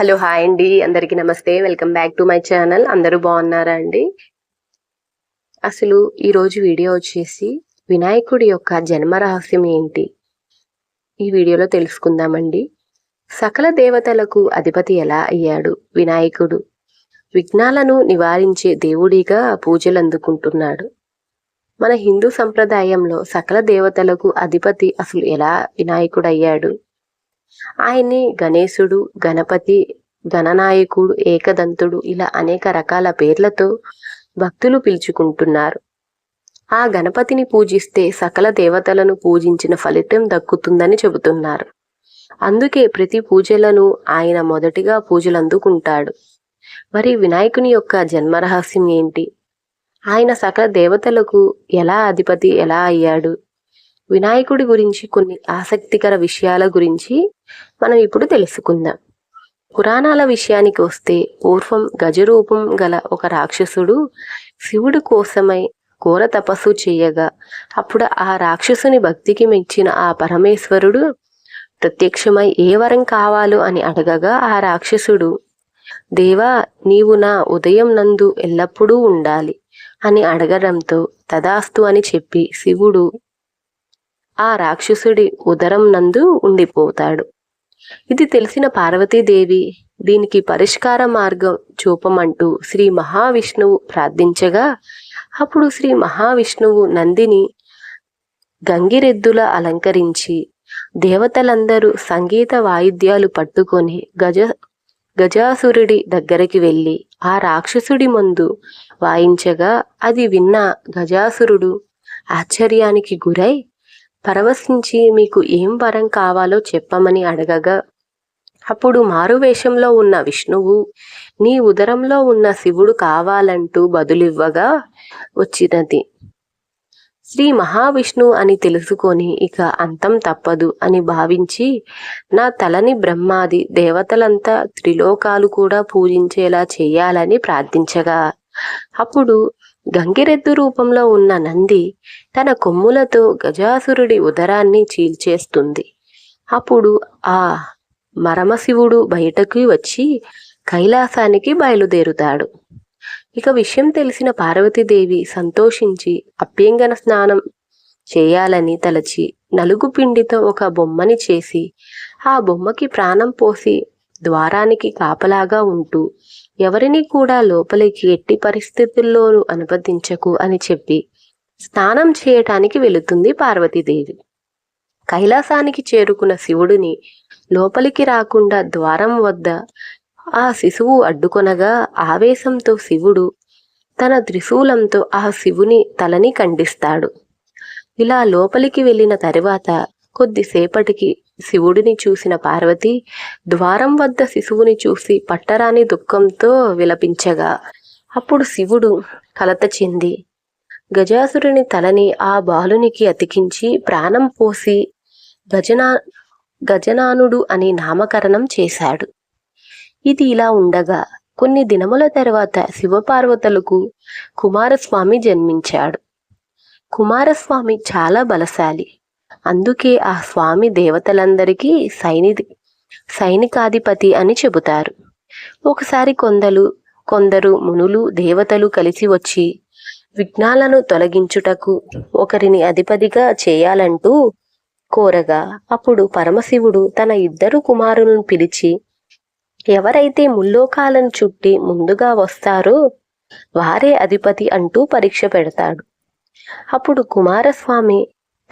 Hello hi అండి. అందరికీ నమస్తే. Welcome back to my channel. అందరూ బాగున్నారా అండి? అసలు ఈరోజు వీడియో వచ్చేసి వినాయకుడి యొక్క జన్మ రహస్యం ఏంటి? ఈ వీడియోలో తెలుసుకుందామండి. సకల దేవతలకు అధిపతి ఎలా అయ్యాడు వినాయకుడు? విఘ్నాలను నివారించే దేవుడిగా పూజలు అందుకుంటున్నాడు. మన హిందూ సంప్రదాయంలో సకల దేవతలకు అధిపతి అసలు ఎలా వినాయకుడు అయ్యాడు ఆయన్ని గణేశుడు గణపతి గణనాయకుడు ఏకదంతుడు ఇలా అనేక రకాల పేర్లతో భక్తులు పిలుచుకుంటున్నారు. ఆ గణపతిని పూజిస్తే సకల దేవతలను పూజించిన ఫలితం దక్కుతుందని చెబుతున్నారు. అందుకే ప్రతి పూజలను ఆయన మొదటిగా పూజలు అందుకుంటాడు. మరి వినాయకుని యొక్క జన్మ రహస్యం ఏంటి? ఆయన సకల దేవతలకు ఎలా అధిపతి ఎలా అయ్యాడు? వినాయకుడి గురించి కొన్ని ఆసక్తికర విషయాల గురించి మనం ఇప్పుడు తెలుసుకుందాం. పురాణాల విషయానికి వస్తే పూర్వం గజరూపం గల ఒక రాక్షసుడు శివుడు కోసమై ఘోర తపస్సు చేయగా అప్పుడు ఆ రాక్షసుని భక్తికి మెచ్చిన ఆ పరమేశ్వరుడు ప్రత్యక్షమై ఏ వరం కావాలో అని అడగగా ఆ రాక్షసుడు దేవా నీవు నా ఉదయం నందు ఎల్లప్పుడూ ఉండాలి అని అడగడంతో తదాస్తు అని చెప్పి శివుడు ఆ రాక్షసుడి ఉదరం నందు ఉండిపోతాడు. ఇది తెలిసిన పార్వతీదేవి దీనికి పరిష్కార మార్గం చూపమంటూ శ్రీ మహావిష్ణువు ప్రార్థించగా అప్పుడు శ్రీ మహావిష్ణువు నందిని గంగిరెద్దుల అలంకరించి దేవతలందరూ సంగీత వాయిద్యాలు పట్టుకొని గజ గజాసురుడి దగ్గరికి వెళ్ళి ఆ రాక్షసుడి ముందు వాయించగా అది విన్న గజాసురుడు ఆశ్చర్యానికి గురై పరవశించి మీకు ఏం వరం కావాలో చెప్పమని అడగగా అప్పుడు మారువేషంలో ఉన్న విష్ణువు నీ ఉదరంలో ఉన్న శివుడు కావాలంటూ బదులివ్వగా వచ్చినది. శ్రీ మహావిష్ణు అని తెలుసుకొని ఇక అంతం తప్పదు అని భావించి నా తలని బ్రహ్మాది దేవతలంతా త్రిలోకాలు కూడా పూజించేలా చేయాలని ప్రార్థించగా అప్పుడు గంగిరెద్దు రూపంలో ఉన్న నంది తన కొమ్ములతో గజాసురుడి ఉదరాన్ని చీల్చేస్తుంది. అప్పుడు ఆ మరమశివుడు బయటకు వచ్చి కైలాసానికి బయలుదేరుతాడు. ఇక విషయం తెలిసిన పార్వతీదేవి సంతోషించి అభ్యంగన స్నానం చేయాలని తలచి నలుగు పిండితో ఒక బొమ్మని చేసి ఆ బొమ్మకి ప్రాణం పోసి ద్వారానికి కాపలాగా ఉంటూ ఎవరిని కూడా లోపలికి ఎట్టి పరిస్థితుల్లోనూ అనుమతించకు అని చెప్పి స్నానం చేయటానికి వెళుతుంది పార్వతీదేవి. కైలాసానికి చేరుకున్న శివుడిని లోపలికి రాకుండా ద్వారం వద్ద ఆ శిశువు అడ్డుకొనగా ఆవేశంతో శివుడు తన త్రిశూలంతో ఆ శివుని తలని ఖండిస్తాడు. ఇలా లోపలికి వెళ్ళిన తరువాత కొద్దిసేపటికి శివుడిని చూసిన పార్వతి ద్వారం వద్ద శిశువుని చూసి పట్టరాని దుఃఖంతో విలపించగా అప్పుడు శివుడు కలత చెంది గజాసురుని తలని ఆ బాలునికి అతికించి ప్రాణం పోసి గజనా గజనానుడు అని నామకరణం చేశాడు. ఇది ఇలా ఉండగా కొన్ని దినముల తర్వాత శివపార్వతులకు కుమారస్వామి జన్మించాడు. కుమారస్వామి చాలా బలశాలి. అందుకే ఆ స్వామి దేవతలందరికీ సైని సైనికాధిపతి అని చెబుతారు. ఒకసారి కొందరు కొందరు మునులు దేవతలు కలిసి వచ్చి విఘ్నాలను తొలగించుటకు ఒకరిని అధిపతిగా చేయాలంటూ కోరగా అప్పుడు పరమశివుడు తన ఇద్దరు కుమారులను పిలిచి ఎవరైతే ముల్లోకాలను చుట్టి ముందుగా వస్తారో వారే అధిపతి అంటూ పరీక్ష పెడతాడు. అప్పుడు కుమారస్వామి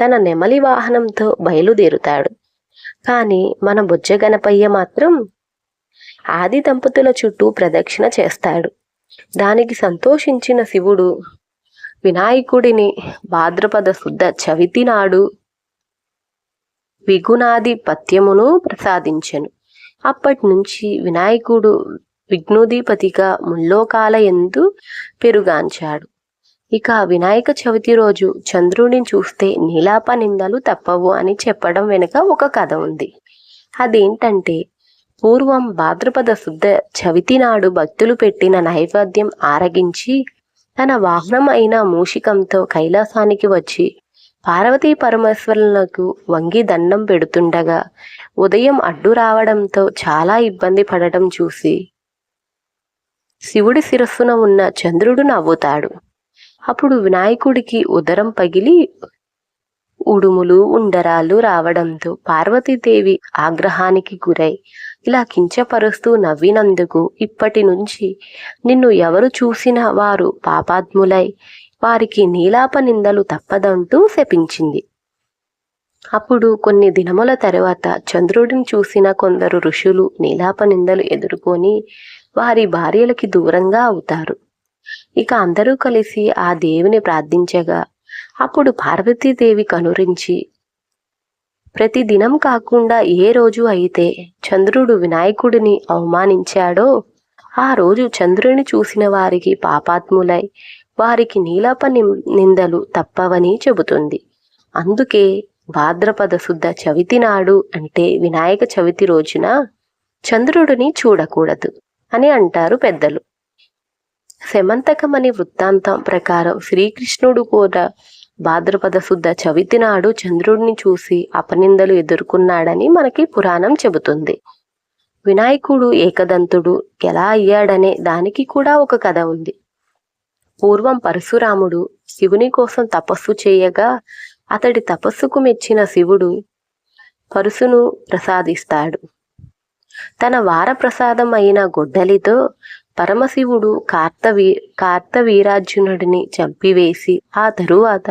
తన నెమలి వాహనంతో బయలుదేరుతాడు. కాని మన బుజ్జ గణపయ్య మాత్రం ఆది దంపతుల చుట్టూ ప్రదక్షిణ చేస్తాడు. దానికి సంతోషించిన శివుడు వినాయకుడిని భాద్రపద శుద్ధ చవితి నాడు విగుణాధిపత్యమును ప్రసాదించెను. అప్పటి నుంచి వినాయకుడు విఘ్నోధిపతిగా ముల్లోకాల ఎందు పెరుగాంచాడు. ఇక వినాయక చవితి రోజు చంద్రుడిని చూస్తే నీలాప నిందలు తప్పవు అని చెప్పడం వెనుక ఒక కథ ఉంది. అదేంటంటే పూర్వం భాద్రపద శుద్ధ చవితి నాడు భక్తులు పెట్టిన నైవేద్యం ఆరగించి తన వాహనం అయిన మూషికంతో కైలాసానికి వచ్చి పార్వతీ పరమేశ్వరులకు వంగి దండం పెడుతుండగా ఉదయం అడ్డు రావడంతో చాలా ఇబ్బంది పడటం చూసి శివుడి శిరస్సున ఉన్న చంద్రుడు నవ్వుతాడు. అప్పుడు వినాయకుడికి ఉదరం పగిలి ఉడుములు ఉండరాలు రావడంతో పార్వతీదేవి ఆగ్రహానికి గురై ఇలా కించపరుస్తూ నవ్వినందుకు ఇప్పటి నుంచి నిన్ను ఎవరు చూసినా వారు పాపాత్ములై వారికి నీలాప నిందలు తప్పదంటూ శపించింది. అప్పుడు కొన్ని దినముల తర్వాత చంద్రుడిని చూసిన కొందరు ఋషులు నీలాప నిందలు ఎదుర్కొని వారి భార్యలకి దూరంగా అవుతారు. ఇక అందరూ కలిసి ఆ దేవిని ప్రార్థించగా అప్పుడు పార్వతీదేవి కనురించి ప్రతి దినం కాకుండా ఏ రోజు అయితే చంద్రుడు వినాయకుడిని అవమానించాడో ఆ రోజు చంద్రుని చూసిన వారికి పాపాత్ములై వారికి నీలప నిందలు తప్పవని చెబుతుంది. అందుకే భాద్రపద శుద్ధ చవితి నాడు అంటే వినాయక చవితి రోజున చంద్రుడిని చూడకూడదు అని అంటారు పెద్దలు. శమంతకమని వృత్తాంతం ప్రకారం శ్రీకృష్ణుడు కూడా భాద్రపద శుద్ధ చవితి నాడు చంద్రుడిని చూసి అపనిందలు ఎదుర్కొన్నాడని మనకి పురాణం చెబుతుంది. వినాయకుడు ఏకదంతుడు ఎలా అయ్యాడనే దానికి కూడా ఒక కథ ఉంది. పూర్వం పరశురాముడు శివుని కోసం తపస్సు చేయగా అతడి తపస్సుకు మెచ్చిన శివుడు పరుసును ప్రసాదిస్తాడు. తన వార ప్రసాదం అయిన గొడ్డలితో పరమశివుడు కార్తవీ కార్తవీరార్జునుడిని చంపివేసి ఆ తరువాత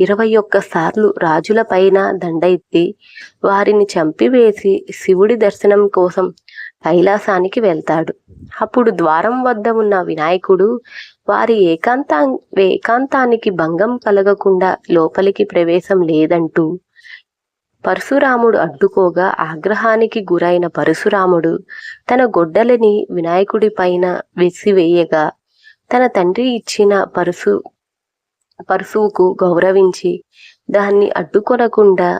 ఇరవై ఒక్క సార్లు రాజులపైన దండ ఎత్తి వారిని చంపివేసి శివుడి దర్శనం కోసం కైలాసానికి వెళ్తాడు. అప్పుడు ద్వారం వద్ద ఉన్న వినాయకుడు వారి ఏకాంత ఏకాంతానికి భంగం కలగకుండా లోపలికి ప్రవేశం లేదంటూ పరశురాముడు అడ్డుకోగా ఆగ్రహానికి గురైన పరశురాముడు తన గొడ్డలిని వినాయకుడి పైన విసివేయగా తన తండ్రి ఇచ్చిన పరశు పరశువుకు గౌరవించి దాన్ని అడ్డుకొనకుండా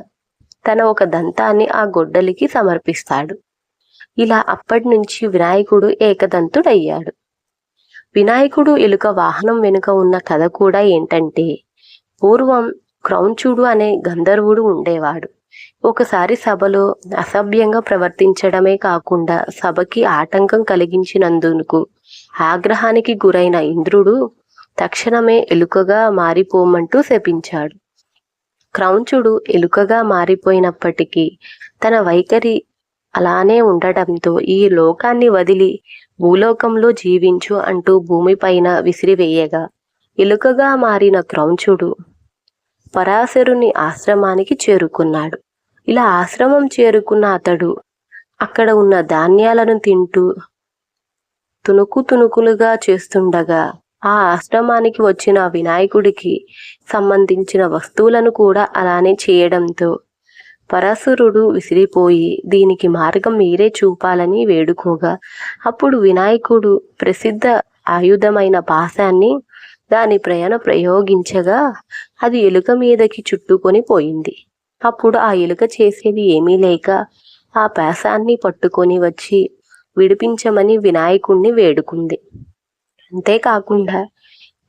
తన ఒక దంతాన్ని ఆ గొడ్డలికి సమర్పిస్తాడు. ఇలా అప్పటి నుంచి వినాయకుడు ఏకదంతుడయ్యాడు. వినాయకుడు ఎలుక వాహనం వెనుక ఉన్న కథ కూడా ఏంటంటే పూర్వం క్రౌంచుడు అనే గంధర్వుడు ఉండేవాడు. ఒకసారి సభలో అసభ్యంగా ప్రవర్తించడమే కాకుండా సభకి ఆటంకం కలిగించినందుకు ఆగ్రహానికి గురైన ఇంద్రుడు తక్షణమే ఎలుకగా మారిపోమంటూ శపించాడు. క్రౌంచుడు ఎలుకగా మారిపోయినప్పటికీ తన వైఖరి అలానే ఉండటంతో ఈ లోకాన్ని వదిలి భూలోకంలో జీవించు అంటూ భూమిపైన విసిరివేయగా ఎలుకగా మారిన క్రౌంచుడు పరాశరుని ఆశ్రమానికి చేరుకున్నాడు. ఇలా ఆశ్రమం చేరుకున్న అతడు అక్కడ ఉన్న ధాన్యాలను తింటూ తునుకు తునుకులుగా చేస్తుండగా ఆ ఆశ్రమానికి వచ్చిన వినాయకుడికి సంబంధించిన వస్తువులను కూడా అలానే చేయడంతో పరాశురుడు విసిరిపోయి దీనికి మార్గం మీరే చూపాలని వేడుకోగా అప్పుడు వినాయకుడు ప్రసిద్ధ ఆయుధమైన పాశాన్ని దాని ప్రయాణ ప్రయోగించగా అది ఎలుక మీదకి చుట్టుకొని పోయింది. అప్పుడు ఆ ఎలుక చేసేది ఏమీ లేక ఆ పాశాన్ని పట్టుకొని వచ్చి విడిపించమని వినాయకుణ్ణి వేడుకుంది. అంతేకాకుండా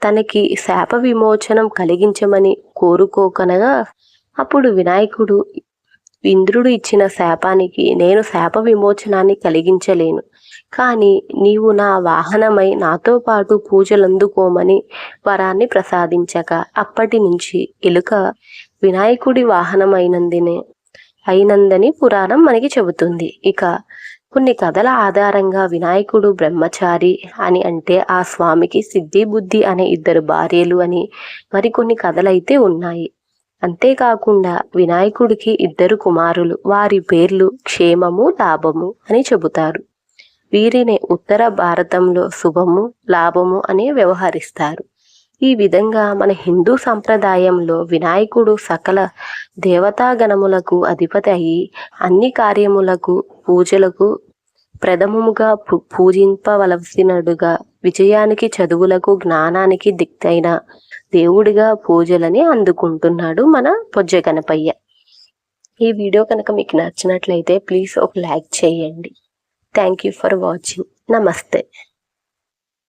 తనకి శాప విమోచనం కలిగించమని కోరుకోకనగా అప్పుడు వినాయకుడు ఇంద్రుడు ఇచ్చిన శాపానికి నేను శాప విమోచనాన్ని కలిగించలేను. కానీ నీవు నా వాహనమై నాతో పాటు పూజలందుకోమని వరాన్ని ప్రసాదించక అప్పటి నుంచి ఎలుక వినాయకుడి వాహనమైనందినే. అయినందని పురాణం మనకి చెబుతుంది. ఇక కొన్ని కథల ఆధారంగా వినాయకుడు బ్రహ్మచారి అని అంటే ఆ స్వామికి సిద్ధి బుద్ధి అనే ఇద్దరు భార్యలు అని మరికొన్ని కథలైతే ఉన్నాయి. అంతేకాకుండా వినాయకుడికి ఇద్దరు కుమారులు వారి పేర్లు క్షేమము లాభము అని చెబుతారు. వీరిని ఉత్తర భారతంలో శుభము లాభము అని వ్యవహరిస్తారు. ఈ విధంగా మన హిందూ సంప్రదాయంలో వినాయకుడు సకల దేవతాగణములకు అధిపతి అయి అన్ని కార్యములకు పూజలకు ప్రథమముగా పూజింపవలసినడుగా విజయానికి చదువులకు జ్ఞానానికి దిక్తైన దేవుడిగా పూజలని అందుకుంటున్నాడు మన పొజ్జ గణపయ్య ఈ వీడియో కనుక మీకు నచ్చినట్లయితే ప్లీజ్ ఒక లైక్ చేయండి. థ్యాంక్ యూ ఫర్ వాచింగ్ నమస్తే